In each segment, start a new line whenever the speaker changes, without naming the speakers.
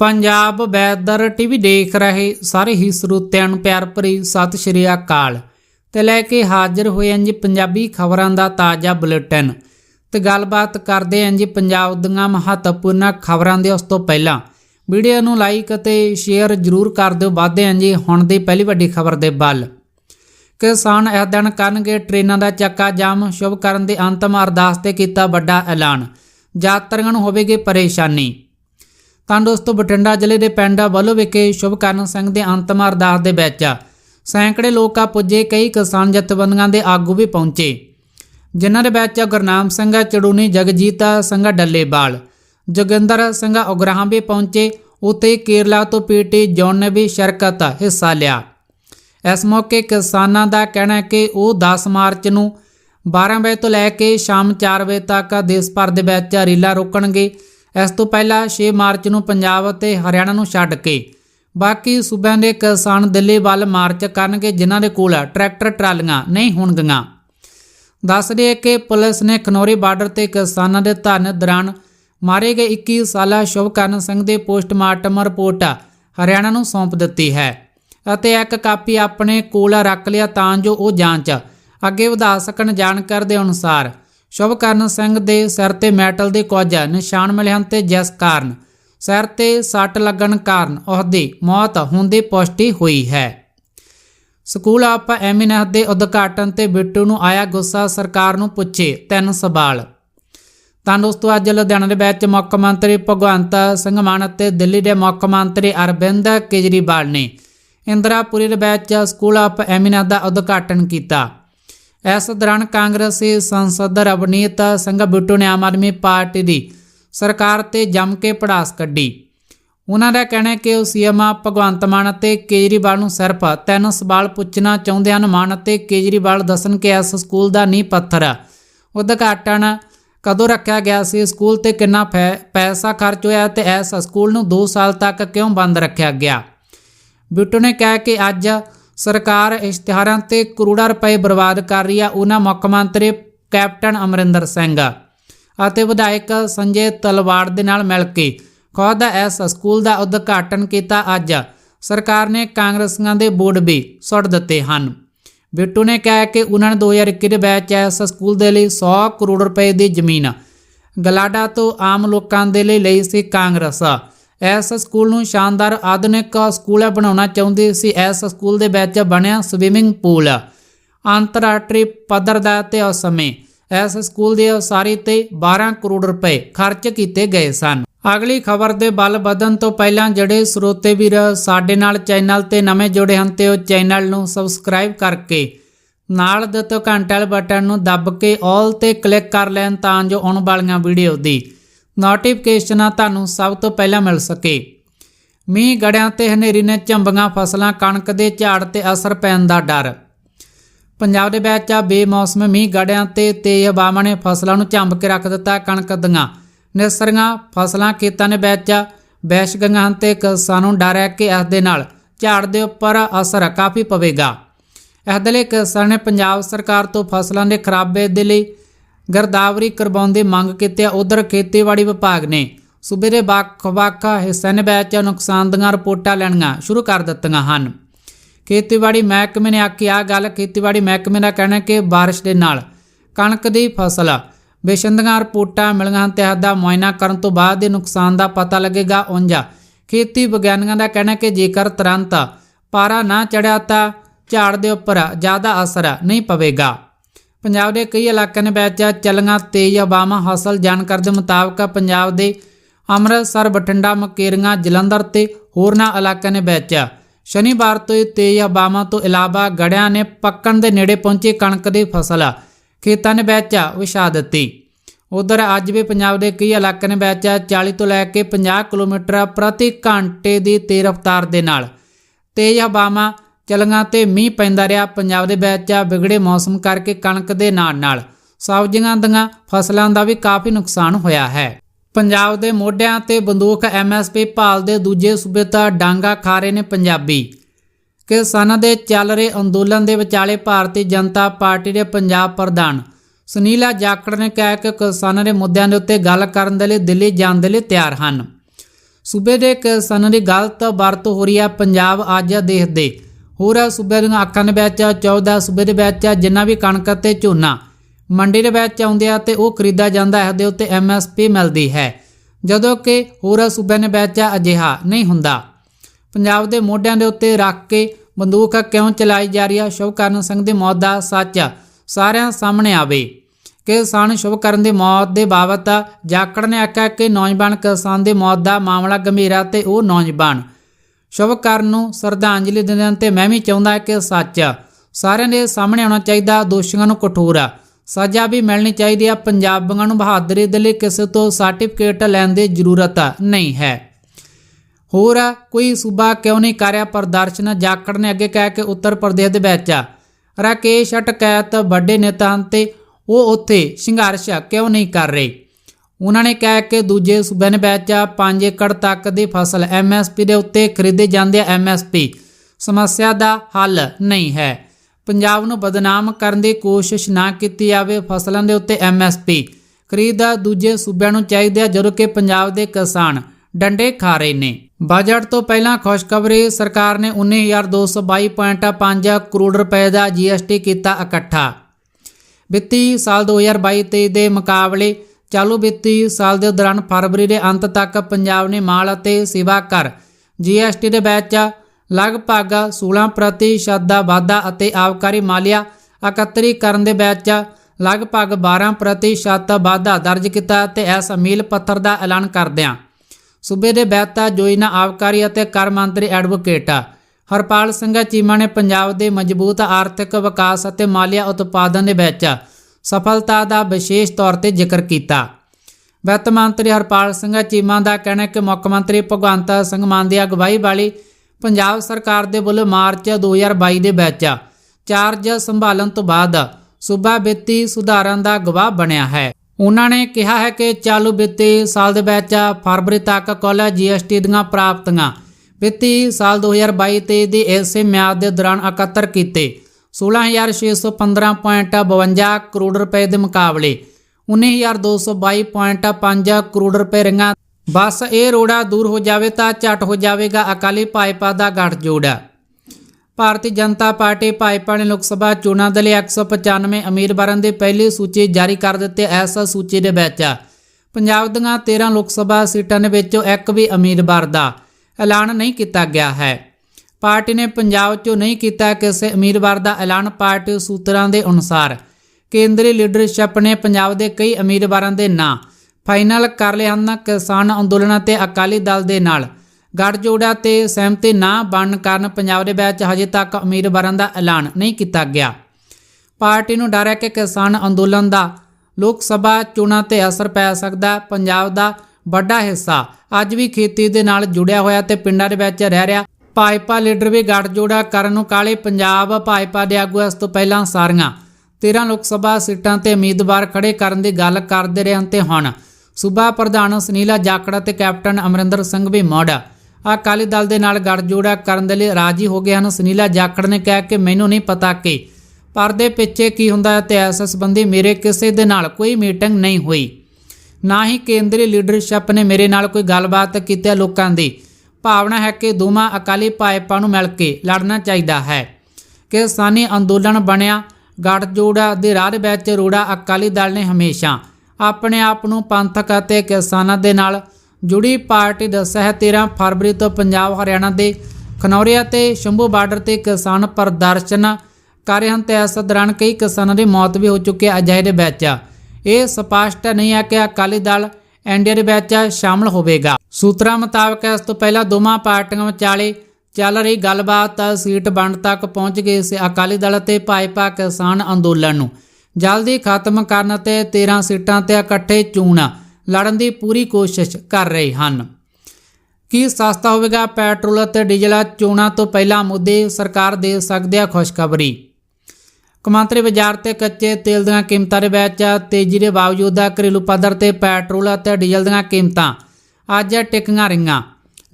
Punjab weather TV ਦੇਖ ਰਹੇ ਸਾਰੇ ਹੀ ਸਰੋਤਿਆਂ ਨੂੰ ਪਿਆਰ ਭਰੀ ਸਤਿ ਸ਼੍ਰੀ ਅਕਾਲ। ਤੇ ਲੈ ਕੇ ਹਾਜ਼ਰ ਹੋਏ ਹਾਂ ਜੀ ਪੰਜਾਬੀ ਖਬਰਾਂ ਦਾ ਤਾਜ਼ਾ ਬੁਲੇਟਿਨ। ਤੇ ਗੱਲਬਾਤ ਕਰਦੇ ਹਾਂ ਜੀ ਪੰਜਾਬ ਦੀਆਂ ਮਹੱਤਵਪੂਰਨ ਖਬਰਾਂ ਦੇ ਉਸ ਤੋਂ ਪਹਿਲਾਂ। ਵੀਡੀਓ ਨੂੰ ਲਾਈਕ ਅਤੇ ਸ਼ੇਅਰ ਜ਼ਰੂਰ ਕਰ ਦਿਓ। ਵਾਧੇ ਹਾਂ ਜੀ ਹੁਣ ਦੀ ਪਹਿਲੀ ਵੱਡੀ ਖਬਰ ਦੇ ਵੱਲ। ਕਿਸਾਨ ਇਹ ਕਰਨਗੇ ਟ੍ਰੇਨਾਂ ਦਾ ਚੱਕਾ ਜਾਮ। ਸ਼ੁਭ ਕਰਨ ਦੇ ਅੰਤਮ ਅਰਦਾਸ ਤੇ ਕੀਤਾ ਵੱਡਾ ਐਲਾਨ। ਯਾਤਰੀਆਂ ਨੂੰ ਹੋਵੇਗੀ ਪਰੇਸ਼ਾਨੀ। ਤਾਂ ਦੋਸਤੋ ਬਠਿੰਡਾ ਜ਼ਿਲ੍ਹੇ ਦੇ ਪਿੰਡ ਵੱਲੋਂ ਵਿਖੇ ਸ਼ੁਭਕਰਨ ਸਿੰਘ ਦੇ ਅੰਤਮ ਅਰਦਾਸ ਦੇ ਵਿੱਚ ਸੈਂਕੜੇ ਲੋਕ ਆ ਪੁੱਜੇ, ਕਈ ਕਿਸਾਨ ਜਥੇਬੰਦੀਆਂ ਦੇ ਆਗੂ ਵੀ ਪਹੁੰਚੇ, ਜਿਨ੍ਹਾਂ ਦੇ ਵਿੱਚ ਗੁਰਨਾਮ ਸਿੰਘ, ਚੜੂਨੀ ਜਗਜੀਤ ਸਿੰਘ, ਡੱਲੇਵਾਲ, ਜੋਗਿੰਦਰ ਸਿੰਘ ਉਗਰਾਹਾਂ ਵੀ ਪਹੁੰਚੇ, ਉੱਥੇ ਕੇਰਲਾ ਤੋਂ ਪੀਟੀ ਜੌਨ ਨੇ ਵੀ ਸ਼ਿਰਕਤ, ਹਿੱਸਾ ਲਿਆ। ਇਸ ਮੌਕੇ ਕਿਸਾਨਾਂ ਦਾ ਕਹਿਣਾ ਹੈ ਕਿ ਉਹ 10 ਮਾਰਚ ਨੂੰ 12 ਵਜੇ ਤੋਂ ਲੈ ਕੇ ਸ਼ਾਮ 4 ਵਜੇ ਤੱਕ ਦੇਸ਼ ਭਰ ਦੇ ਵਿੱਚ ਰੀਲਾ ਰੋਕਣਗੇ ਇਸ ਤੋਂ ਪਹਿਲਾਂ 6 ਮਾਰਚ ਨੂੰ ਪੰਜਾਬ ਅਤੇ ਹਰਿਆਣਾ ਨੂੰ ਛੱਡ ਕੇ। ਬਾਕੀ ਸੂਬਿਆਂ ਦੇ ਕਿਸਾਨ ਦਿੱਲੀ ਵੱਲ ਮਾਰਚ ਕਰਨਗੇ, ਜਿਨ੍ਹਾਂ ਦੇ ਕੋਲ ਟਰੈਕਟਰ, ਟਰਾਲੀਆਂ ਨਹੀਂ ਹੋਣਗੀਆਂ। ਦੱਸ ਦਈਏ ਕਿ ਪੁਲਿਸ ਨੇ ਖਨੌਰੀ ਬਾਰਡਰ ਤੇ ਕਿਸਾਨਾਂ ਦੇ ਧਰਨੇ ਦੌਰਾਨ ਮਾਰੇ ਗਏ 21 ਸਾਲਾ ਸ਼ੁਭਕਰਨ ਸਿੰਘ ਦੇ ਪੋਸਟਮਾਰਟਮ ਰਿਪੋਰਟ ਹਰਿਆਣਾ ਨੂੰ ਸੌਂਪ ਦਿੱਤੀ ਹੈ ਅਤੇ ਇੱਕ ਕਾਪੀ ਆਪਣੇ ਕੋਲ ਰੱਖ ਲਿਆ ਤਾਂ ਜੋ ਉਹ ਜਾਂਚ ਅੱਗੇ ਵਧਾ ਸਕਣ ਜਾਣਕਾਰੀ ਦੇ ਅਨੁਸਾਰ ਸ਼ੁਭਕਰਨ ਸਿੰਘ ਦੇ ਸਿਰ ਤੇ ਮੈਟਲ ਦੇ ਕੁਝ ਨਿਸ਼ਾਨ ਮਿਲੇ ਹਨ ਤੇ ਜਿਸ ਕਾਰਨ ਸਿਰ ਤੇ ਸੱਟ ਲੱਗਣ ਕਾਰਨ ਉਹਦੀ ਮੌਤ ਹੋਣ ਦੀ ਪੁਸ਼ਟੀ ਹੋਈ ਹੈ। ਸਕੂਲ ਆਪ ਐਮਿਨਸ ਦੇ ਉਦਘਾਟਨ ਤੇ ਬਿੱਟੂ ਨੂੰ ਆਇਆ ਗੁੱਸਾ, ਸਰਕਾਰ ਨੂੰ ਪੁੱਛੇ ਤਿੰਨ ਸਵਾਲ। ਤਾਂ ਦੋਸਤੋ, ਅੱਜ ਲੁਧਿਆਣਾ ਦੇ ਵਿੱਚ ਮੁੱਖ ਮੰਤਰੀ ਭਗਵੰਤ ਸਿੰਘ ਮਾਨ ਅਤੇ ਦਿੱਲੀ ਦੇ ਮੁੱਖ ਮੰਤਰੀ ਅਰਵਿੰਦ ਕੇਜਰੀਵਾਲ ਨੇ ਇੰਦਰਾਪੁਰੀ ਦੇ ਵਿੱਚ ਸਕੂਲ ਆਫ ਐਮਿਨਸ ਦਾ ਉਦਘਾਟਨ ਕੀਤਾ। ਇਸ ਦੌਰਾਨ ਕਾਂਗਰਸੀ ਸੰਸਦ ਰਵਨੀਤ ਸਿੰਘ ਬਿੱਟੂ ਨੇ ਆਮ ਆਦਮੀ ਪਾਰਟੀ ਦੀ ਸਰਕਾਰ ਤੇ ਜੰਮ ਕੇ ਪੜਾਸ ਕੱਢੀ। ਉਹਨਾਂ ਦਾ ਕਹਿਣਾ ਹੈ ਕਿ ਉਹ ਸੀਐਮ ਭਗਵੰਤ ਮਾਨ ਅਤੇ ਕੇਜਰੀਵਾਲ ਨੂੰ ਸਿਰਫ ਤਿੰਨ ਸਵਾਲ ਪੁੱਛਣਾ ਚਾਹੁੰਦੇ ਹਨ। ਮਾਨ ਅਤੇ ਕੇਜਰੀਵਾਲ ਦੱਸਣ ਕਿ ਇਸ ਸਕੂਲ ਦਾ ਨੀਂਹ ਪੱਥਰ ਉਦਘਾਟਨ ਕਦੋਂ ਰੱਖਿਆ ਗਿਆ ਸੀ? ਸਕੂਲ ਤੇ ਕਿੰਨਾ ਫੈ- ਪੈਸਾ ਖਰਚ ਹੋਇਆ ਤੇ ਇਸ ਸਕੂਲ ਨੂੰ 2 ਸਾਲ ਤੱਕ ਕਿਉਂ ਬੰਦ ਰੱਖਿਆ ਗਿਆ? ਬਿੱਟੂ ਨੇ ਕਿਹਾ ਕਿ ਅੱਜ ਸਰਕਾਰ ਇਸ਼ਤਿਹਾਰਾਂ ਤੇ ਕਰੋੜਾਂ ਰੁਪਏ ਬਰਬਾਦ ਕਰ ਰਹੀ ਹੈ ਉਹਨਾਂ ਮੁੱਖ ਮੰਤਰੀ ਕੈਪਟਨ ਅਮਰਿੰਦਰ ਸਿੰਘ ਅਤੇ ਵਿਧਾਇਕ ਸੰਜੇ ਤਲਵਾੜ ਦੇ ਨਾਲ ਮਿਲ ਕੇ ਖੁਦ ਇਸ ਸਕੂਲ ਦਾ ਉਦਘਾਟਨ ਕੀਤਾ। ਅੱਜ ਸਰਕਾਰ ਨੇ ਕਾਂਗਰਸੀਆਂ ਦੇ ਬੋਰਡ ਵੀ ਸੁੱਟ ਦਿੱਤੇ ਹਨ। ਬਿੱਟੂ ਨੇ ਕਿਹਾ ਕਿ ਉਹਨਾਂ ਨੇ 2021 ਦੇ ਵਿੱਚ ਇਸ ਸਕੂਲ ਦੇ ਲਈ 100 ਕਰੋੜ ਰੁਪਏ ਦੀ ਜ਼ਮੀਨ ਗਲਾਡਾ ਤੋਂ ਆਮ ਲੋਕਾਂ ਦੇ ਲਈ ਲਈ ਸੀ ਕਾਂਗਰਸ। ਇਸ ਸਕੂਲ ਨੂੰ ਸ਼ਾਨਦਾਰ ਆਧੁਨਿਕ ਸਕੂਲ ਬਣਾਉਣਾ ਚਾਹੁੰਦੀ ਸੀ। ਇਸ ਸਕੂਲ ਦੇ ਵਿੱਚ ਬਣਿਆ ਸਵਿਮਿੰਗ ਪੂਲ ਅੰਤਰਰਾਸ਼ਟਰੀ ਪੱਧਰ ਦਾ ਤੇ ਉਸ ਸਮੇਂ ਇਸ ਸਕੂਲ ਦੀ ਉਸਾਰੀ ਤੇ 12 ਕਰੋੜ ਰੁਪਏ ਖਰਚ ਕੀਤੇ ਗਏ ਸਨ। ਅਗਲੀ ਖਬਰ ਦੇ ਬਲ ਵਧਣ ਤੋਂ ਪਹਿਲਾਂ ਜਿਹੜੇ ਸਰੋਤੇ ਵੀਰ ਸਾਡੇ ਨਾਲ ਚੈਨਲ ਤੇ ਨਵੇਂ ਜੁੜੇ ਹਨ ਤੇ ਉਹ ਚੈਨਲ ਨੂੰ ਸਬਸਕ੍ਰਾਈਬ ਕਰਕੇ ਨਾਲ ਦਿੱਤੇ ਘੰਟੇ ਵਾਲੇ ਬਟਨ ਨੂੰ ਦੱਬ ਕੇ ਆਲ ਤੇ ਕਲਿੱਕ ਕਰ ਲੈਣ ਤਾਂ ਜੋ ਆਉਣ ਵਾਲੀਆਂ ਵੀਡੀਓ ਦੀ ਨੋਟੀਫਿਕੇਸ਼ਨਾਂ ਤੁਹਾਨੂੰ ਸਭ ਤੋਂ ਪਹਿਲਾਂ ਮਿਲ ਸਕੇ। ਮੀਂਹ ਗੜਿਆਂ ਤੇ ਹਨੇਰੀ ਨੇ ਝੰਬੀਆਂ ਫਸਲਾਂ, ਕਣਕ ਦੇ ਝਾੜ ਤੇ ਅਸਰ ਪੈਣ ਦਾ ਡਰ। ਪੰਜਾਬ ਦੇ ਵਿੱਚ ਆ ਬੇਮੌਸਮ ਮੀਂਹ ਗੜਿਆਂ ਤੇ ਤੇਜ਼ ਹਵਾਵਾਂ ਨੇ ਫਸਲਾਂ ਨੂੰ ਝੰਬ ਕੇ ਰੱਖ ਦਿੱਤਾ ਕਣਕ ਦੀਆਂ। ਨਿਸਰੀਆਂ ਫਸਲਾਂ ਖੇਤਾਂ ਦੇ ਵਿੱਚ ਬੈਸ਼ ਗਈਆਂ ਹਨ ਤੇ ਕਿਸਾਨਾਂ ਨੂੰ ਡਰ ਹੈ ਕਿ ਇਸ ਦੇ ਨਾਲ ਝਾੜ ਦੇ ਉੱਪਰ ਅਸਰ ਕਾਫੀ ਪਵੇਗਾ। ਇਸ ਦੇ ਲਈ ਕਿਸਾਨ ਨੇ ਪੰਜਾਬ ਸਰਕਾਰ ਤੋਂ ਫਸਲਾਂ ਦੇ ਖਰਾਬੇ ਦੇ ਲਈ ਗਿਰਦਾਵਰੀ ਕਰਵਾਉਣ ਦੀ ਮੰਗ ਕੀਤੀ ਹੈ ਉਧਰ ਖੇਤੀਬਾੜੀ ਵਿਭਾਗ ਨੇ ਸੂਬੇ ਦੇ ਵੱਖ-ਵੱਖ ਹਿੱਸਿਆਂ ਦੇ ਵਿੱਚ ਨੁਕਸਾਨ ਦੀਆਂ ਰਿਪੋਰਟਾਂ ਲੈਣੀਆਂ ਸ਼ੁਰੂ ਕਰ ਦਿੱਤੀਆਂ ਹਨ। ਖੇਤੀਬਾੜੀ ਮਹਿਕਮੇ ਨੇ ਆਖੀ ਆ ਗੱਲ, ਖੇਤੀਬਾੜੀ ਮਹਿਕਮੇ ਦਾ ਕਹਿਣਾ ਕਿ ਬਾਰਿਸ਼ ਦੇ ਨਾਲ ਕਣਕ ਦੀ ਫਸਲ ਬੇਸ਼ੰਦੀਆਂ ਰਿਪੋਰਟਾਂ ਮਿਲੀਆਂ ਹਨ ਤੇ ਇਸ ਦਾ ਮੁਆਇਨਾ ਕਰਨ ਤੋਂ ਬਾਅਦ ਦੇ ਨੁਕਸਾਨ ਦਾ ਪਤਾ ਲੱਗੇਗਾ, ਉਂਝਾ ਖੇਤੀ ਵਿਗਿਆਨੀਆਂ ਦਾ ਕਹਿਣਾ ਕਿ ਜੇਕਰ ਤੁਰੰਤ ਪਾਰਾ ਨਾ ਚੜਿਆ ਤਾਂ ਝਾੜ ਦੇ ਉੱਪਰ ਜ਼ਿਆਦਾ ਅਸਰ ਨਹੀਂ ਪਵੇਗਾ। ਪੰਜਾਬ ਦੇ ਕਈ ਇਲਾਕਿਆਂ ਦੇ ਵਿੱਚ ਚੱਲੀਆਂ ਤੇਜ਼ ਹਵਾਵਾਂ ਹਾਸਲ ਜਾਣਕਾਰੀ ਦੇ ਮੁਤਾਬਕ ਪੰਜਾਬ ਦੇ ਅੰਮ੍ਰਿਤਸਰ, ਬਠਿੰਡਾ, ਮਕੇਰੀਆਂ, ਜਲੰਧਰ ਤੇ ਹੋਰਨਾਂ ਇਲਾਕਿਆਂ ਦੇ ਵਿੱਚ ਸ਼ਨੀਵਾਰ ਤੋਂ ਹੀ ਤੇਜ਼ ਹਵਾਵਾਂ ਤੋਂ ਇਲਾਵਾ ਗੜਿਆਂ ਨੇ ਪੱਕਣ ਦੇ ਨੇੜੇ ਪਹੁੰਚੀ ਕਣਕ ਦੀ ਫਸਲ ਖੇਤਾਂ ਦੇ ਵਿੱਚ ਵਿਛਾ ਦਿੱਤੀ। ਉਧਰ ਅੱਜ ਵੀ ਪੰਜਾਬ ਦੇ ਕਈ ਇਲਾਕਿਆਂ ਵਿੱਚ 40 ਤੋਂ ਲੈ ਕੇ 50 ਕਿਲੋਮੀਟਰ ਪ੍ਰਤੀ ਘੰਟੇ ਦੀ ਤੇਜ਼ ਰਫ਼ਤਾਰ ਦੇ ਨਾਲ ਤੇਜ਼ ਹਵਾਵਾਂ ਚਲੀਆਂ ਤੇ ਮੀਂਹ ਪੈਂਦਾ ਰਿਹਾ। ਪੰਜਾਬ ਦੇ ਵਿੱਚ ਵਿਗੜੇ ਮੌਸਮ ਕਰਕੇ ਕਣਕ ਦੇ ਨਾਲ ਨਾਲ ਸਬਜ਼ੀਆਂ ਦੀਆਂ ਫਸਲਾਂ ਦਾ ਵੀ ਕਾਫੀ ਨੁਕਸਾਨ ਹੋਇਆ ਹੈ। ਪੰਜਾਬ ਦੇ ਮੋਢਿਆਂ ਤੇ ਬੰਦੂਕ ਐਮਐਸਪੀ ਭਾਲ ਦੇ ਦੂਜੇ ਸੂਬੇ ਤਾਂ ਡਾਂਗਾ ਖਾ ਰਹੇ ਨੇ ਪੰਜਾਬੀ। ਕਿਸਾਨਾਂ ਦੇ ਚੱਲ ਰਹੇ ਅੰਦੋਲਨ ਦੇ ਵਿਚਾਲੇ ਭਾਰਤੀ ਜਨਤਾ ਪਾਰਟੀ ਦੇ ਪੰਜਾਬ ਪ੍ਰਧਾਨ ਸੁਨੀਲਾ ਜਾਖੜ ਨੇ ਕਿਹਾ ਕਿ ਕਿਸਾਨਾਂ ਦੇ ਮੁੱਦਿਆਂ ਦੇ ਉੱਤੇ ਗੱਲ ਕਰਨ ਦੇ ਲਈ ਦਿੱਲੀ ਜਾਣ ਦੇ ਲਈ ਤਿਆਰ ਹਨ। ਸੂਬੇ ਦੇ ਕਿਸਾਨਾਂ ਦੀ ਗਲਤ ਵਰਤ ਹੋ ਰਹੀ ਹੈ। ਪੰਜਾਬ ਅੱਜ ਦੇਸ਼ ਦੇ ਹੋਰ ਸੂਬੇ ਦੀਆਂ ਅੱਖਾਂ ਦੇ ਵਿੱਚ 14 ਸੂਬੇ ਦੇ ਵਿੱਚ ਜਿੰਨਾ ਵੀ ਕਣਕ ਤੇ ਝੋਨਾ ਮੰਡੀ ਦੇ ਵਿੱਚ ਆਉਂਦੇ ਆ ਤੇ ਉਹ ਖਰੀਦਾ ਜਾਂਦਾ ਹੈ ਦੇ ਉੱਤੇ ਐਮਐਸਪੀ ਮਿਲਦੀ ਹੈ। ਜਦੋਂ ਕਿ ਹੋਰ ਸੂਬਿਆਂ ਦੇ ਵਿੱਚ ਅਜਿਹਾ ਨਹੀਂ ਹੁੰਦਾ। ਪੰਜਾਬ ਦੇ ਮੋਢਿਆਂ ਦੇ ਉੱਤੇ ਰੱਖ ਕੇ ਬੰਦੂਕ ਕਿਉਂ ਚਲਾਈ ਜਾ ਰਹੀ ਹੈ ਸ਼ੁਭਕਰਨ ਸਿੰਘ ਦੀ ਮੌਤ ਦਾ ਸੱਚ ਸਾਰਿਆਂ ਸਾਹਮਣੇ ਆਵੇ। ਕਿਸਾਨ ਸ਼ੁਭਕਰਨ ਦੀ ਮੌਤ ਦੇ ਬਾਬਤ ਜਾਖੜ ਨੇ ਆਖਿਆ ਕਿ ਨੌਜਵਾਨ ਕਿਸਾਨ ਦੀ ਮੌਤ ਦਾ ਮਾਮਲਾ ਗੰਭੀਰ ਹੈ ਤੇ ਉਹ ਨੌਜਵਾਨ ਸ਼ੁਭਕਰਨ ਨੂੰ ਸ਼ਰਧਾਂਜਲੀ ਦਿੰਦੇ ਹਨ ਤੇ ਮੈਂ ਵੀ ਚਾਹੁੰਦਾ ਕਿ ਸੱਚ ਸਾਰਿਆਂ ਦੇ ਸਾਹਮਣੇ ਆਉਣਾ ਚਾਹੀਦਾ, ਦੋਸ਼ੀਆਂ ਨੂੰ ਕਠੋਰ ਸਜ਼ਾ ਵੀ ਮਿਲਣੀ ਚਾਹੀਦੀ ਹੈ ਪੰਜਾਬੀਆਂ ਨੂੰ ਬਹਾਦਰੀ ਦੇ ਲਈ ਕਿਸੇ ਤੋਂ ਸਰਟੀਫਿਕੇਟ ਲੈਣ ਦੀ ਜ਼ਰੂਰਤ ਨਹੀਂ ਹੈ। ਹੋਰ ਕੋਈ ਸੂਬਾ ਕਿਉਂ ਨਹੀਂ ਕਰ ਰਿਹਾ ਪ੍ਰਦਰਸ਼ਨ? ਜਾਖੜ ਨੇ ਅੱਗੇ ਕਹਿ ਕੇ ਉੱਤਰ ਪ੍ਰਦੇਸ਼ ਦੇ ਵਿੱਚ ਰਾਕੇਸ਼ ਅਟਕੈਤ ਵੱਡੇ ਨੇਤਾ ਹਨ ਤੇ ਉਹ ਉੱਥੇ ਸੰਘਰਸ਼ ਕਿਉਂ ਨਹੀਂ ਕਰ ਰਹੇ? ਉਹਨਾਂ ਨੇ ਕਿਹਾ ਕਿ ਦੂਜੇ ਸੂਬਿਆਂ ਵਿੱਚ 5 ਏਕੜ ਤੱਕ ਦੀ ਫਸਲ ਐਮਐਸਪੀ ਦੇ ਉੱਤੇ ਖਰੀਦੇ ਜਾਂਦੇ ਐਮਐਸਪੀ ਸਮੱਸਿਆ ਦਾ ਹੱਲ ਨਹੀਂ ਹੈ। ਪੰਜਾਬ ਨੂੰ ਬਦਨਾਮ ਕਰਨ ਦੀ ਕੋਸ਼ਿਸ਼ ਨਾ ਕੀਤੀ ਜਾਵੇ ਫਸਲਾਂ ਦੇ ਉੱਤੇ ਐਮਐਸਪੀ ਖਰੀਦ ਦੂਜੇ ਸੂਬਿਆਂ ਨੂੰ ਚਾਹੀਦਾ, ਜਦੋਂ ਕਿ ਪੰਜਾਬ ਦੇ ਕਿਸਾਨ ਡੰਡੇ ਖਾ ਰਹੇ ਨੇ। ਬਜਟ ਤੋਂ ਪਹਿਲਾਂ ਖੁਸ਼ਖਬਰੀ ਸਰਕਾਰ ਨੇ 19222.5 ਕਰੋੜ ਰੁਪਏ ਦਾ ਜੀਐਸਟੀ ਕੀਤਾ ਇਕੱਠਾ। ਵਿੱਤੀ ਸਾਲ 2022-23 ਦੇ ਮੁਕਾਬਲੇ ਚਾਲੂ ਵਿੱਤੀ ਸਾਲ ਦੇ ਦੌਰਾਨ ਫਰਵਰੀ ਦੇ ਅੰਤ ਤੱਕ ਪੰਜਾਬ ਨੇ ਮਾਲ ਅਤੇ ਸੇਵਾ ਕਰ ਜੀਐਸਟੀ ਦੇ ਵਿੱਚ ਲਗਭਗ 16% ਦਾ ਵਾਧਾ ਅਤੇ ਆਬਕਾਰੀ ਮਾਲੀਆ ਇਕੱਤਰੀਕਰਨ ਦੇ ਵਿੱਚ ਲਗਭਗ 12% ਵਾਧਾ ਦਰਜ ਕੀਤਾ ਤੇ ਇਸ ਮੀਲ ਪੱਥਰ ਦਾ ਐਲਾਨ ਕਰਦਿਆਂ ਸੂਬੇ ਦੇ ਬਹਿਤਾ ਜੋਇਨਾ ਆਬਕਾਰੀ ਅਤੇ ਕਰ ਮੰਤਰੀ ਐਡਵੋਕੇਟ ਹਰਪਾਲ ਸਿੰਘ ਚੀਮਾ ਨੇ ਪੰਜਾਬ ਦੇ ਮਜ਼ਬੂਤ ਆਰਥਿਕ ਵਿਕਾਸ ਅਤੇ ਮਾਲੀਆ ਉਤਪਾਦਨ ਦੇ ਵਿੱਚ ਸਫਲਤਾ ਦਾ ਵਿਸ਼ੇਸ਼ ਤੌਰ ਤੇ ਜ਼ਿਕਰ ਕੀਤਾ। ਵਿੱਤ ਮੰਤਰੀ ਹਰਪਾਲ ਸਿੰਘ ਚੀਮਾ ਦਾ ਕਹਿਣਾ ਹੈ ਕਿ ਮੁੱਖ ਮੰਤਰੀ ਭਗਵੰਤ ਸਿੰਘ ਮਾਨ ਦੀ ਅਗਵਾਈ ਵਾਲੀ ਪੰਜਾਬ ਸਰਕਾਰ ਦੇ ਵੱਲੋਂ ਮਾਰਚ 2022 ਦੇ ਵਿੱਚ ਚਾਰਜ ਸੰਭਾਲਣ ਤੋਂ ਬਾਅਦ ਸੂਬਾ ਵਿੱਤੀ ਸੁਧਾਰਾਂ ਦਾ ਗਵਾਹ ਬਣਿਆ ਹੈ। ਉਹਨਾਂ ਨੇ ਕਿਹਾ ਹੈ ਕਿ ਚਾਲੂ ਵਿੱਤੀ ਸਾਲ ਦੇ ਵਿੱਚ ਫਰਵਰੀ ਤੱਕ ਕੁੱਲ ਜੀਐਸਟੀ ਦੀਆਂ ਪ੍ਰਾਪਤੀਆਂ ਵਿੱਤੀ ਸਾਲ 2022-23 ਦੀ ਇਸੇ ਮਿਆਦ ਦੇ ਦੌਰਾਨ ਇਕੱਤਰ ਕੀਤੇ। 16615.52 ਕਰੋੜ ਰੁਪਏ ਦੇ ਮੁਕਾਬਲੇ 19222.5 ਕਰੋੜ ਰੁਪਏ ਰਹੀਆਂ ਬਸ ਇਹ ਰੋੜਾ ਦੂਰ ਹੋ ਜਾਵੇ ਤਾਂ ਝਟ ਹੋ ਜਾਵੇਗਾ ਅਕਾਲੀ ਭਾਜਪਾ ਦਾ ਗੱਠਜੋੜ। ਭਾਰਤੀ ਜਨਤਾ ਪਾਰਟੀ ਭਾਜਪਾ ਨੇ ਲੋਕ ਸਭਾ ਚੋਣਾਂ ਦੇ ਲਈ 195 ਉਮੀਦਵਾਰਾਂ ਦੀ ਪਹਿਲੀ ਸੂਚੀ ਜਾਰੀ ਕਰ ਦਿੱਤੀ ਇਸ ਸੂਚੀ ਦੇ ਵਿੱਚ। ਪੰਜਾਬ ਦੀਆਂ 13 ਲੋਕ ਸਭਾ ਸੀਟਾਂ ਦੇ ਵਿੱਚੋਂ ਇੱਕ ਵੀ ਉਮੀਦਵਾਰ ਦਾ ਐਲਾਨ ਨਹੀਂ ਕੀਤਾ ਗਿਆ ਹੈ। ਪਾਰਟੀ ਨੇ ਪੰਜਾਬ 'ਚੋਂ ਨਹੀਂ ਕੀਤਾ ਕਿਸੇ ਉਮੀਦਵਾਰ ਦਾ ਐਲਾਨ, ਪਾਰਟੀ ਸੂਤਰਾਂ ਦੇ ਅਨੁਸਾਰ। ਕੇਂਦਰੀ ਲੀਡਰਸ਼ਿਪ ਨੇ ਪੰਜਾਬ ਦੇ ਕਈ ਉਮੀਦਵਾਰਾਂ ਦੇ ਨਾਂ ਫਾਈਨਲ ਕਰ ਲਏ ਹਨ। ਕਿਸਾਨ ਅੰਦੋਲਨ ਅਤੇ ਅਕਾਲੀ ਦਲ ਦੇ ਨਾਲ ਗੱਠਜੋੜਾ ਤੇ ਸਹਿਮਤੀ ਨਾ ਬਣਨ ਕਾਰਨ ਪੰਜਾਬ ਦੇ ਵਿੱਚ ਹਜੇ ਤੱਕ ਉਮੀਦਵਾਰਾਂ ਦਾ ਐਲਾਨ ਨਹੀਂ ਕੀਤਾ ਗਿਆ। ਪਾਰਟੀ ਨੂੰ ਡਰ ਹੈ ਕਿ ਕਿਸਾਨ ਅੰਦੋਲਨ ਦਾ ਲੋਕ ਸਭਾ ਚੋਣਾਂ ਤੇ ਅਸਰ ਪੈ ਸਕਦਾ ਪੰਜਾਬ ਦਾ ਵੱਡਾ ਹਿੱਸਾ ਅੱਜ ਵੀ ਖੇਤੀ ਦੇ ਨਾਲ ਜੁੜਿਆ ਹੋਇਆ ਤੇ ਪਿੰਡਾਂ ਦੇ ਵਿੱਚ ਰਹਿ ਰਿਹਾ ਭਾਜਪਾ ਲੀਡਰ ਵੀ ਗੱਠਜੋੜਾ ਕਰਨ ਨੂੰ ਕਾਲੇ ਪੰਜਾਬ ਭਾਜਪਾ ਦੇ ਆਗੂ ਇਸ ਤੋਂ ਪਹਿਲਾਂ ਸਾਰੀਆਂ। 13 ਲੋਕ ਸਭਾ ਸੀਟਾਂ ਤੇ ਉਮੀਦਵਾਰ ਖੜੇ ਕਰਨ ਦੀ ਗੱਲ ਕਰਦੇ ਰਹੇ ਹਨ ਤੇ ਹੁਣ। ਸੂਬਾ ਪ੍ਰਧਾਨ ਸੁਨੀਲਾ ਜਾਖੜ ਤੇ ਕੈਪਟਨ ਅਮਰਿੰਦਰ ਸਿੰਘ ਵੀ ਮੋੜ। ਅਕਾਲੀ ਦਲ ਦੇ ਨਾਲ ਗੱਠਜੋੜਾ ਕਰਨ ਦੇ ਲਈ ਰਾਜੀ ਹੋ ਗਏ ਹਨ। ਸੁਨੀਲਾ ਜਾਖੜ ਨੇ ਕਿਹਾ ਕਿ ਮੈਨੂੰ ਨਹੀਂ ਪਤਾ ਕਿ ਪਰਦੇ ਪਿੱਛੇ ਕੀ ਹੁੰਦਾ ਹੈ ਤੇ ਇਸ ਸੰਬੰਧੀ ਮੇਰੇ ਕਿਸੇ ਦੇ ਨਾਲ ਕੋਈ ਮੀਟਿੰਗ ਨਹੀਂ ਹੋਈ। ਨਾ ਹੀ ਕੇਂਦਰੀ ਲੀਡਰਸ਼ਿਪ ਨੇ ਮੇਰੇ ਨਾਲ ਕੋਈ ਗੱਲਬਾਤ ਕੀਤੀ ਲੋਕਾਂ ਦੀ। ਭਾਵਨਾ ਹੈ ਕਿ ਦੋਵਾਂ ਅਕਾਲੀ ਭਾਜਪਾ ਨੂੰ ਮਿਲ ਕੇ ਲੜਨਾ ਚਾਹੀਦਾ ਹੈ। ਕਿਸਾਨੀ ਅੰਦੋਲਨ ਬਣਿਆ। ਗੱਠਜੋੜਾ ਦੇ ਰਾਹ ਦੇ ਵਿੱਚ ਰੋੜਾ ਅਕਾਲੀ ਦਲ ਨੇ ਹਮੇਸ਼ਾ ਆਪਣੇ ਆਪ ਨੂੰ ਪੰਥਕ ਅਤੇ ਕਿਸਾਨਾਂ ਦੇ ਨਾਲ ਜੁੜੀ ਪਾਰਟੀ ਦੱਸਿਆ ਹੈ 13 ਫਰਵਰੀ ਤੋਂ ਪੰਜਾਬ, ਹਰਿਆਣਾ ਦੇ ਖਨੌਰੀਆ ਅਤੇ ਸ਼ੰਭੂ ਬਾਰਡਰ ਤੇ ਕਿਸਾਨ ਪ੍ਰਦਰਸ਼ਨ ਕਰ ਰਹੇ ਹਨ ਤੇ ਇਸ ਦੌਰਾਨ ਕਈ ਕਿਸਾਨਾਂ ਦੀ ਮੌਤ ਵੀ ਹੋ ਚੁੱਕੀ ਹੈ ਅਜਿਹੇ ਦੇ ਵਿੱਚ। ਇਹ ਸਪਸ਼ਟ ਨਹੀਂ ਹੈ ਕਿ ਅਕਾਲੀ ਦਲ ਐਨਡੀਏ ਦੇ ਵਿੱਚ ਸ਼ਾਮਲ ਹੋਵੇਗਾ। ਸੂਤਰਾਂ ਮੁਤਾਬਕ ਇਸ ਤੋਂ ਪਹਿਲਾਂ ਦੋਵਾਂ ਪਾਰਟੀਆਂ ਵਿਚਾਲੇ ਚੱਲ ਰਹੀ ਗੱਲਬਾਤ ਸੀਟ ਵੰਡ ਤੱਕ ਪਹੁੰਚ ਗਈ ਸੀ। ਅਕਾਲੀ ਦਲ ਅਤੇ ਭਾਜਪਾ ਕਿਸਾਨ ਅੰਦੋਲਨ ਨੂੰ ਜਲਦੀ ਖਤਮ ਕਰਨ ਤੇ 13 ਸੀਟਾਂ ਤੇ ਇਕੱਠੇ ਚੋਣ ਲੜਨ ਦੀ ਪੂਰੀ ਕੋਸ਼ਿਸ਼ ਕਰ ਰਹੇ ਹਨ। ਕੀ ਸਸਤਾ ਹੋਵੇਗਾ ਪੈਟਰੋਲ ਅਤੇ ਡੀਜ਼ਲ ਚੋਣਾਂ ਤੋਂ ਪਹਿਲਾਂ ਮੁੱਦੇ ਸਰਕਾਰ ਦੇ ਸਕਦੇ ਹੈ ਖੁਸ਼ਖਬਰੀ? ਕੌਮਾਂਤਰੀ ਬਾਜ਼ਾਰ ਤੇ ਕੱਚੇ ਤੇਲ ਦੀਆਂ ਕੀਮਤਾਂ ਦੇ ਵਿੱਚ ਤੇਜ਼ੀ ਦੇ ਬਾਵਜੂਦ ਘਰੇਲੂ ਪੱਧਰ ਤੇ ਪੈਟਰੋਲ ਅਤੇ ਡੀਜ਼ਲ ਦੀਆਂ ਕੀਮਤਾਂ ਅੱਜ ਟਿਕੀਆਂ ਰਹੀਆਂ।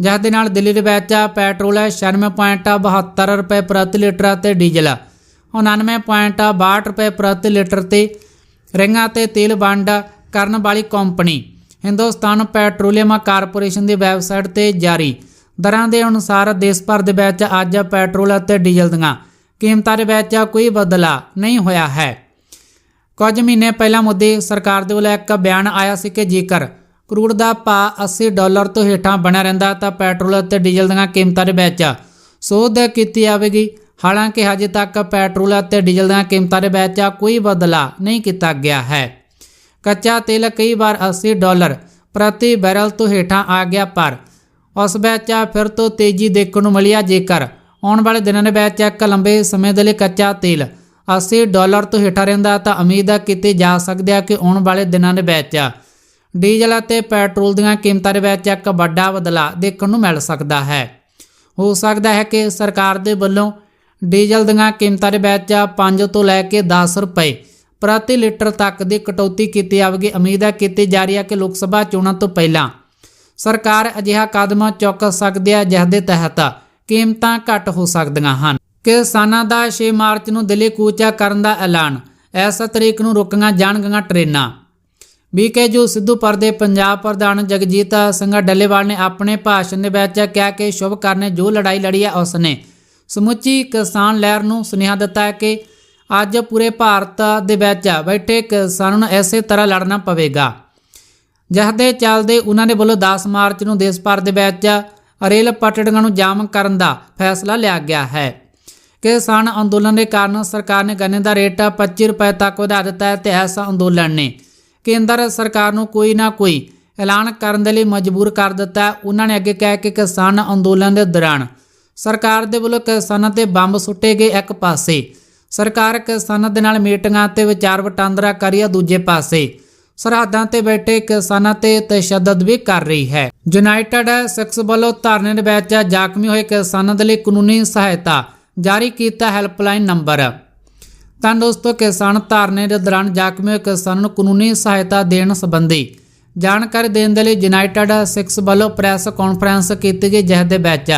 ਜਿਸ ਦੇ ਨਾਲ ਦਿੱਲੀ ਦੇ ਵਿੱਚ ਪੈਟਰੋਲ 96.72 ਰੁਪਏ ਪ੍ਰਤੀ ਲੀਟਰ ਅਤੇ ਡੀਜ਼ਲ 99.62 ਰੁਪਏ ਪ੍ਰਤੀ ਲੀਟਰ ਤੇ ਰਹੀਆਂ ਤੇ ਤੇਲ ਵੰਡ ਕਰਨ ਵਾਲੀ ਕੰਪਨੀ ਹਿੰਦੁਸਤਾਨ ਪੈਟਰੋਲੀਅਮ ਕਾਰਪੋਰੇਸ਼ਨ ਦੀ ਵੈਬਸਾਈਟ ਤੇ ਜਾਰੀ। ਦਰਾਂ ਦੇ ਅਨੁਸਾਰ ਦੇਸ਼ ਭਰ ਦੇ ਵਿੱਚ ਅੱਜ ਪੈਟਰੋਲ ਅਤੇ ਡੀਜ਼ਲ ਦੀਆਂ ਕੀਮਤਾਂ ਦੇ ਵਿੱਚ ਕੋਈ ਬਦਲਾਅ ਨਹੀਂ ਹੋਇਆ ਹੈ। ਕੁਝ ਮਹੀਨੇ ਪਹਿਲਾਂ ਮੋਦੀ ਸਰਕਾਰ ਦੇ ਵੱਲੋਂ ਇੱਕ ਬਿਆਨ ਆਇਆ ਸੀ ਕਿ ਜੇਕਰ ਕਰੂੜ ਦਾ ਭਾਅ 80 ਡਾਲਰ ਤੋਂ ਹੇਠਾਂ ਬਣਿਆ ਰਹਿੰਦਾ ਤਾਂ ਪੈਟਰੋਲ ਅਤੇ ਡੀਜ਼ਲ ਦੀਆਂ ਕੀਮਤਾਂ ਦੇ ਵਿੱਚ ਸੋਧ ਕੀਤੀ ਜਾਵੇਗੀ। ਹਾਲਾਂਕਿ ਹਜੇ ਤੱਕ ਪੈਟਰੋਲ ਅਤੇ ਡੀਜ਼ਲ ਦੀਆਂ ਕੀਮਤਾਂ ਦੇ ਵਿੱਚ ਕੋਈ ਬਦਲਾਅ ਨਹੀਂ ਕੀਤਾ ਗਿਆ ਹੈ। ਕੱਚਾ ਤੇਲ ਕਈ ਵਾਰ 80 ਡਾਲਰ ਪ੍ਰਤੀ ਬੈਰਲ ਤੋਂ ਹੇਠਾਂ ਆ ਗਿਆ ਪਰ ਉਸ ਵਿੱਚ ਫਿਰ ਤੋਂ ਤੇਜ਼ੀ ਦੇਖਣ ਨੂੰ ਮਿਲਿਆ। ਜੇਕਰ ਆਉਣ ਵਾਲੇ ਦਿਨਾਂ ਦੇ ਵਿੱਚ ਇੱਕ ਲੰਬੇ ਸਮੇਂ ਦੇ ਲਈ ਕੱਚਾ ਤੇਲ। 80 ਡਾਲਰ ਤੋਂ ਹੇਠਾਂ ਰਹਿੰਦਾ ਤਾਂ ਉਮੀਦ ਹੈ ਕੀਤੀ ਜਾ ਸਕਦੀ ਹੈ ਕਿ ਆਉਣ ਵਾਲੇ ਦਿਨਾਂ ਦੇ ਵਿੱਚ ਡੀਜ਼ਲ ਅਤੇ ਪੈਟਰੋਲ ਦੀਆਂ ਕੀਮਤਾਂ ਦੇ ਵਿੱਚ ਇੱਕ ਵੱਡਾ ਬਦਲਾਅ ਦੇਖਣ ਨੂੰ ਮਿਲ ਸਕਦਾ ਹੈ। ਹੋ ਸਕਦਾ ਹੈ ਕਿ ਸਰਕਾਰ ਦੇ ਵੱਲੋਂ ਡੀਜ਼ਲ ਦੀਆਂ ਕੀਮਤਾਂ ਦੇ ਵਿੱਚ 5 ਤੋਂ ਲੈ ਕੇ 10 ਰੁਪਏ ਪ੍ਰਤੀ ਲੀਟਰ ਤੱਕ ਦੀ ਕਟੌਤੀ ਕੀਤੀ ਜਾਵੇਗੀ। ਉਮੀਦ ਹੈ ਕੀਤੀ ਜਾ ਰਹੀ ਹੈ ਕਿ ਲੋਕ ਸਭਾ ਚੋਣਾਂ ਤੋਂ ਪਹਿਲਾਂ ਸਰਕਾਰ ਅਜਿਹਾ ਕਦਮ ਚੁੱਕ ਸਕਦੀ ਹੈ ਜਿਸ ਦੇ ਤਹਿਤ ਕੀਮਤਾਂ ਘੱਟ ਹੋ ਸਕਦੀਆਂ ਹਨ। ਕਿਸਾਨਾਂ ਦਾ 6 ਮਾਰਚ ਨੂੰ ਦਿੱਲੀ ਕੂਚਾ ਕਰਨ ਦਾ ਐਲਾਨ। ਇਸ ਤਰੀਕ ਨੂੰ ਰੁਕੀਆਂ ਜਾਣਗੀਆਂ ਟ੍ਰੇਨਾਂ। ਬੀਕੇਜੂ ਸਿੱਧੂਪੁਰ ਦੇ ਪੰਜਾਬ ਪ੍ਰਧਾਨ ਜਗਜੀਤ ਸਿੰਘ ਡੱਲੇਵਾਲ ਨੇ ਆਪਣੇ ਭਾਸ਼ਣ ਦੇ ਵਿੱਚ ਕਿਹਾ ਕਿ ਸ਼ੁਭ ਨੇ ਜੋ ਲੜਾਈ ਲੜੀ ਹੈ ਉਸ ਨੇ ਸਮੁੱਚੀ ਕਿਸਾਨ ਲਹਿਰ ਨੂੰ ਸੁਨੇਹਾ ਦਿੱਤਾ ਹੈ ਕਿ ਅੱਜ ਪੂਰੇ ਭਾਰਤ ਦੇ ਵਿੱਚ ਬੈਠੇ ਕਿਸਾਨਾਂ ਨੂੰ ਐਸੇ ਤਰ੍ਹਾਂ ਲੜਨਾ ਪਵੇਗਾ। ਜਿਸ ਦੇ ਚੱਲਦੇ ਉਹਨਾਂ ਦੇ ਵੱਲੋਂ 10 ਮਾਰਚ ਨੂੰ ਦੇਸ਼ ਭਰ ਦੇ ਵਿੱਚ ਰੇਲ ਪਟੜੀਆਂ ਨੂੰ ਜਾਮ ਕਰਨ ਦਾ ਫੈਸਲਾ ਲਿਆ ਗਿਆ ਹੈ। ਕਿਸਾਨ ਅੰਦੋਲਨ ਦੇ ਕਾਰਨ ਸਰਕਾਰ ਨੇ ਗੰਨੇ ਦਾ ਰੇਟ 25 ਰੁਪਏ ਤੱਕ ਵਧਾ ਦਿੱਤਾ ਹੈ ਤੇ ਇਸ ਅੰਦੋਲਨ ਨੇ ਕੇਂਦਰ ਸਰਕਾਰ ਨੂੰ ਕੋਈ ਨਾ ਕੋਈ ਐਲਾਨ ਕਰਨ ਦੇ ਲਈ ਮਜਬੂਰ ਕਰ ਦਿੱਤਾ ਉਹਨਾਂ ਨੇ ਅੱਗੇ ਕਿਹਾ ਕਿ ਕਿਸਾਨ ਅੰਦੋਲਨ ਦੇ ਦੌਰਾਨ ਸਰਕਾਰ ਦੇ ਵੱਲੋਂ ਕਿਸਾਨਾਂ ਤੇ ਬੰਬ ਸੁੱਟੇ ਗਏ ਇੱਕ ਪਾਸੇ, ਸਰਕਾਰ ਕਿਸਾਨਾਂ ਦੇ ਨਾਲ ਮੀਟਿੰਗਾਂ ਤੇ ਵਿਚਾਰ ਵਟਾਂਦਰਾ ਕਰੀਆ ਦੂਜੇ ਪਾਸੇ। ਸਰਹੱਦਾਂ ਤੇ ਬੈਠੇ ਕਿਸਾਨਾਂ ਤੇ ਤਸ਼ੱਦਦ ਵੀ ਕਰ ਰਹੀ ਹੈ। ਯੂਨਾਈਟਿਡ ਸਿੱਖਸ ਵੱਲੋਂ ਧਰਨੇ ਦੇ ਵਿੱਚ ਜ਼ਖਮੀ ਹੋਏ ਕਿਸਾਨਾਂ ਦੇ ਲਈ ਕਾਨੂੰਨੀ ਸਹਾਇਤਾ ਜਾਰੀ ਕੀਤਾ ਹੈਲਪਲਾਈਨ ਨੰਬਰ। ਤਾਂ ਦੋਸਤੋ, ਕਿਸਾਨ ਧਰਨੇ ਦੇ ਦੌਰਾਨ ਜ਼ਖਮੀ ਹੋਏ ਕਿਸਾਨਾਂ ਨੂੰ ਕਾਨੂੰਨੀ ਸਹਾਇਤਾ ਦੇਣ ਸੰਬੰਧੀ ਜਾਣਕਾਰੀ ਦੇਣ ਦੇ ਲਈ ਯੂਨਾਈਟਿਡ ਸਿੱਖਸ ਵੱਲੋਂ ਪ੍ਰੈਸ ਕਾਨਫਰੰਸ ਕੀਤੀ ਗਈ, ਜਿਸ ਦੇ ਵਿੱਚ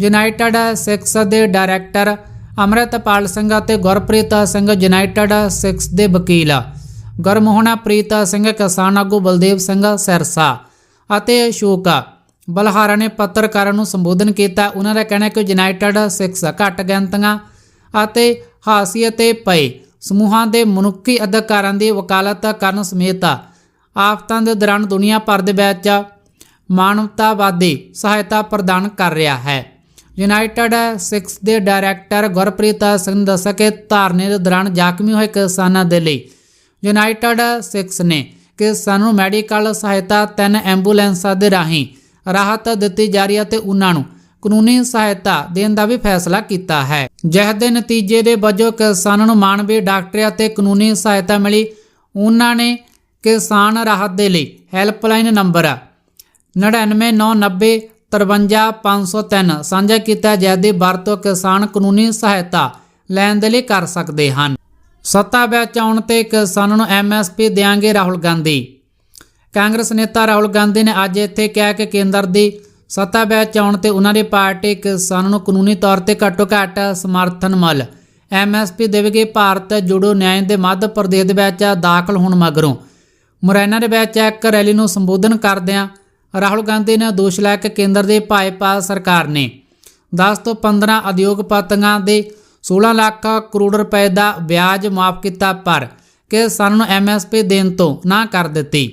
ਯੂਨਾਈਟਿਡ ਸਿੱਖਸ ਦੇ ਡਾਇਰੈਕਟਰ ਅਮਰਤਪਾਲ ਸਿੰਘ ਅਤੇ ਗੁਰਪ੍ਰੀਤ ਸਿੰਘ ਯੂਨਾਈਟਿਡ ਸਿੱਖਸ ਦੇ ਵਕੀਲ ਗੁਰਮੋਹਨਾ ਪ੍ਰੀਤ ਸਿੰਘ ਕਿਸਾਨ ਆਗੂ ਬਲਦੇਵ ਸਿੰਘ ਸਿਰਸਾ ਅਤੇ ਅਸ਼ੋਕ ਬਲਹਾਰਾ ਨੇ ਪੱਤਰਕਾਰਾਂ ਨੂੰ ਸੰਬੋਧਨ ਕੀਤਾ। ਉਹਨਾਂ ਦਾ ਕਹਿਣਾ ਕਿ ਯੂਨਾਈਟਿਡ ਸਿੱਖਸ ਘੱਟ ਗਿਣਤੀਆਂ ਅਤੇ ਹਾਸੀਅਤ ਤੇ ਪਏ ਸਮੂਹਾਂ ਦੇ ਮਨੁੱਖੀ ਅਧਿਕਾਰਾਂ ਦੀ ਵਕਾਲਤ ਕਰਨ ਸਮੇਤ ਆਫਤਾਂ ਦੇ ਦੌਰਾਨ ਦੁਨੀਆ ਭਰ ਦੇ ਵਿੱਚ ਮਾਨਵਤਾਵਾਦੀ ਸਹਾਇਤਾ ਪ੍ਰਦਾਨ ਕਰ ਰਿਹਾ ਹੈ। ਯੂਨਾਈਟਿਡ ਸਿੱਖਸ ਦੇ ਡਾਇਰੈਕਟਰ ਗੁਰਪ੍ਰੀਤ ਸਿੰਘ ਨੇ ਦੱਸਿਆ ਕਿ ਧਾਰਨੇ ਦੇ ਦੌਰਾਨ ਜ਼ਖਮੀ ਹੋਏ ਕਿਸਾਨਾਂ ਦੇ ਲਈ ਯੂਨਾਈਟਿਡ ਸਿਕਸ ਨੇ ਕਿਸਾਨਾਂ ਨੂੰ ਮੈਡੀਕਲ ਸਹਾਇਤਾ ਤਿੰਨ ਐਂਬੂਲੈਂਸਾਂ ਦੇ ਰਾਹੀਂ ਰਾਹਤ ਦਿੱਤੀ ਜਾ ਰਹੀ ਹੈ ਤੇ ਉਹਨਾਂ ਨੂੰ ਕਾਨੂੰਨੀ ਸਹਾਇਤਾ ਦੇਣ ਦਾ ਵੀ ਫੈਸਲਾ ਕੀਤਾ ਹੈ। ਜਿਸ ਦੇ ਨਤੀਜੇ ਦੇ ਵਜੋਂ ਕਿਸਾਨਾਂ ਨੂੰ ਮਾਨਵੀ ਡਾਕਟਰੀ ਅਤੇ ਕਾਨੂੰਨੀ ਸਹਾਇਤਾ ਮਿਲੀ। ਉਹਨਾਂ ਨੇ ਕਿਸਾਨ ਰਾਹਤ ਦੇ ਲਈ ਹੈਲਪਲਾਈਨ ਨੰਬਰ 9990 53503 ਸਾਂਝਾ ਕੀਤਾ ਜਿਸ ਦੀ ਵਰਤੋਂ ਕਿਸਾਨ ਕਾਨੂੰਨੀ ਸਹਾਇਤਾ ਲੈਣ ਦੇ ਲਈ ਕਰ ਸਕਦੇ ਹਨ। ਸੱਤਾ ਵਿੱਚ ਆਉਣ ਤੇ ਕਿਸਾਨਾਂ ਨੂੰ ਐਮਐਸਪੀ ਦੇਾਂਗੇ ਰਾਹੁਲ ਗਾਂਧੀ। ਕਾਂਗਰਸ ਨੇਤਾ ਰਾਹੁਲ ਗਾਂਧੀ ਨੇ ਅੱਜ ਇੱਥੇ ਕਿਹਾ ਕਿ ਕੇਂਦਰ ਦੀ ਸੱਤਾ ਵਿੱਚ ਆਉਣ ਤੇ ਉਹਨਾਂ ਦੀ ਪਾਰਟੀ ਕਿਸਾਨਾਂ ਨੂੰ ਕਾਨੂੰਨੀ ਤੌਰ ਤੇ ਘੱਟੋ ਘੱਟ ਸਮਰਥਨ ਮੁੱਲ। ਐਮਐਸਪੀ ਦੇਵੇਗੀ ਭਾਰਤ ਜੁੜੋ ਨਿਆਂ ਦੇ ਮੱਧ ਪ੍ਰਦੇਸ਼ ਦੇ ਵਿੱਚ ਦਾਖਲ ਹੋਣ ਮਗਰੋਂ। ਮੁਰੈਨਾ ਦੇ ਵਿੱਚ ਇੱਕ ਰੈਲੀ ਨੂੰ ਸੰਬੋਧਨ ਕਰਦਿਆਂ ਰਾਹੁਲ ਗਾਂਧੀ ਨੇ ਦੋਸ਼ ਲਾਇਆ ਕਿ ਕੇਂਦਰ ਦੀ ਭਾਜਪਾ ਸਰਕਾਰ ਨੇ 10 ਤੋਂ 15 ਉਦਯੋਗਪਤੀਆਂ ਦੇ 16 ਲੱਖ ਕਰੋੜ ਰੁਪਏ ਦਾ ਵਿਆਜ ਮਾਫ ਕੀਤਾ ਪਰ ਕਿਸਾਨਾਂ ਨੂੰ ਐਮਐਸਪੀ ਦੇਣ ਤੋਂ ਨਾ ਕਰ ਦਿੱਤੀ।